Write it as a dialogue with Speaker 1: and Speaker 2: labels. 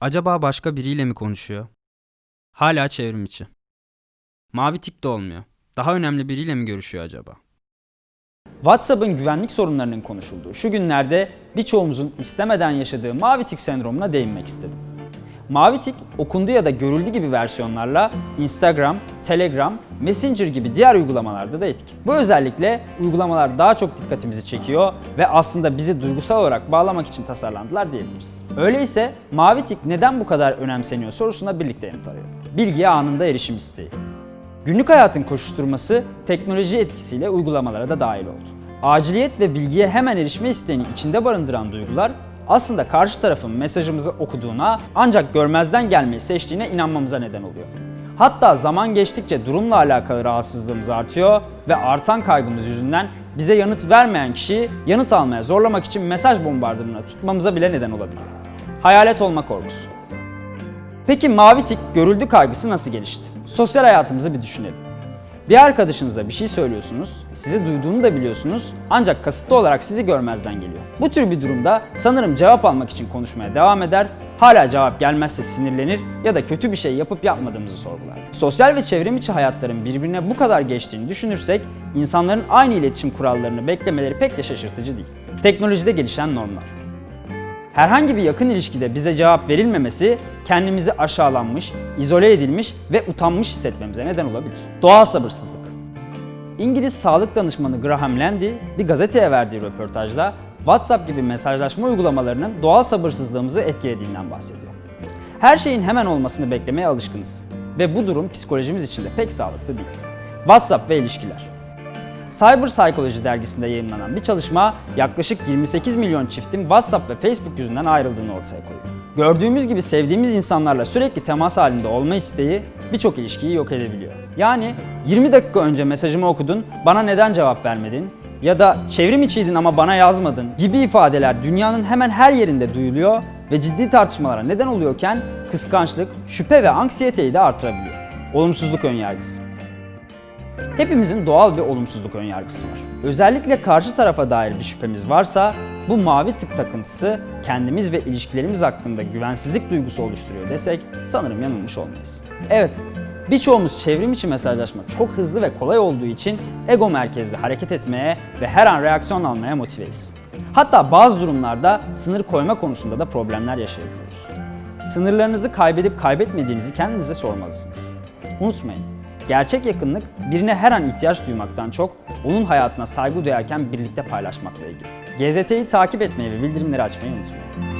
Speaker 1: Acaba başka biriyle mi konuşuyor? Hala çevrim içi. Mavi tik de olmuyor. Daha önemli biriyle mi görüşüyor acaba?
Speaker 2: WhatsApp'ın güvenlik sorunlarının konuşulduğu şu günlerde birçoğumuzun istemeden yaşadığı mavi tik sendromuna değinmek istedim. Mavi tik okundu ya da görüldü gibi versiyonlarla Instagram, Telegram, Messenger gibi diğer uygulamalarda da etkin. Bu özellikle uygulamalar daha çok dikkatimizi çekiyor ve aslında bizi duygusal olarak bağlamak için tasarlandılar diyebiliriz. Öyleyse mavi tik neden bu kadar önemseniyor sorusuna birlikte yanıt arayalım. Bilgiye anında erişim isteği. Günlük hayatın koşuşturması teknoloji etkisiyle uygulamalara da dahil oldu. Aciliyet ve bilgiye hemen erişme isteğini içinde barındıran duygular aslında karşı tarafın mesajımızı okuduğuna ancak görmezden gelmeyi seçtiğine inanmamıza neden oluyor. Hatta zaman geçtikçe durumla alakalı rahatsızlığımız artıyor ve artan kaygımız yüzünden bize yanıt vermeyen kişiyi yanıt almaya zorlamak için mesaj bombardımanına tutmamıza bile neden olabiliyor. Hayalet olma korkusu. Peki mavi tik görüldü kaygısı nasıl gelişti? Sosyal hayatımızı bir düşünelim. Bir arkadaşınıza bir şey söylüyorsunuz, sizi duyduğunu da biliyorsunuz ancak kasıtlı olarak sizi görmezden geliyor. Bu tür bir durumda sanırım cevap almak için konuşmaya devam eder, hala cevap gelmezse sinirlenir ya da kötü bir şey yapıp yapmadığımızı sorgular. Sosyal ve çevrim içi hayatların birbirine bu kadar geçtiğini düşünürsek insanların aynı iletişim kurallarını beklemeleri pek de şaşırtıcı değil. Teknolojide gelişen normlar. Herhangi bir yakın ilişkide bize cevap verilmemesi kendimizi aşağılanmış, izole edilmiş ve utanmış hissetmemize neden olabilir. Doğal sabırsızlık. İngiliz sağlık danışmanı Graham Landy bir gazeteye verdiği röportajda WhatsApp gibi mesajlaşma uygulamalarının doğal sabırsızlığımızı etkilediğinden bahsediyor. Her şeyin hemen olmasını beklemeye alışkınız ve bu durum psikolojimiz için de pek sağlıklı değil. WhatsApp ve ilişkiler. Cyber Psychology dergisinde yayınlanan bir çalışma yaklaşık 28 milyon çiftin WhatsApp ve Facebook yüzünden ayrıldığını ortaya koyuyor. Gördüğümüz gibi sevdiğimiz insanlarla sürekli temas halinde olma isteği birçok ilişkiyi yok edebiliyor. Yani 20 dakika önce mesajımı okudun, bana neden cevap vermedin? Ya da çevrim içiydin ama bana yazmadın gibi ifadeler dünyanın hemen her yerinde duyuluyor ve ciddi tartışmalara neden oluyorken kıskançlık, şüphe ve anksiyeteyi de artırabiliyor. Olumsuzluk önyargısı. Hepimizin doğal bir olumsuzluk önyargısı var. Özellikle karşı tarafa dair bir şüphemiz varsa bu mavi tık takıntısı kendimiz ve ilişkilerimiz hakkında güvensizlik duygusu oluşturuyor desek sanırım yanılmış olmayız. Evet, birçoğumuz çevrim içi mesajlaşma çok hızlı ve kolay olduğu için ego merkezli hareket etmeye ve her an reaksiyon almaya motiveyiz. Hatta bazı durumlarda sınır koyma konusunda da problemler yaşayabiliyoruz. Sınırlarınızı kaybedip kaybetmediğinizi kendinize sormalısınız. Unutmayın, Gerçek yakınlık birine her an ihtiyaç duymaktan çok onun hayatına saygı duyarken birlikte paylaşmakla ilgili. GZT'yi takip etmeyi ve bildirimleri açmayı unutmayın.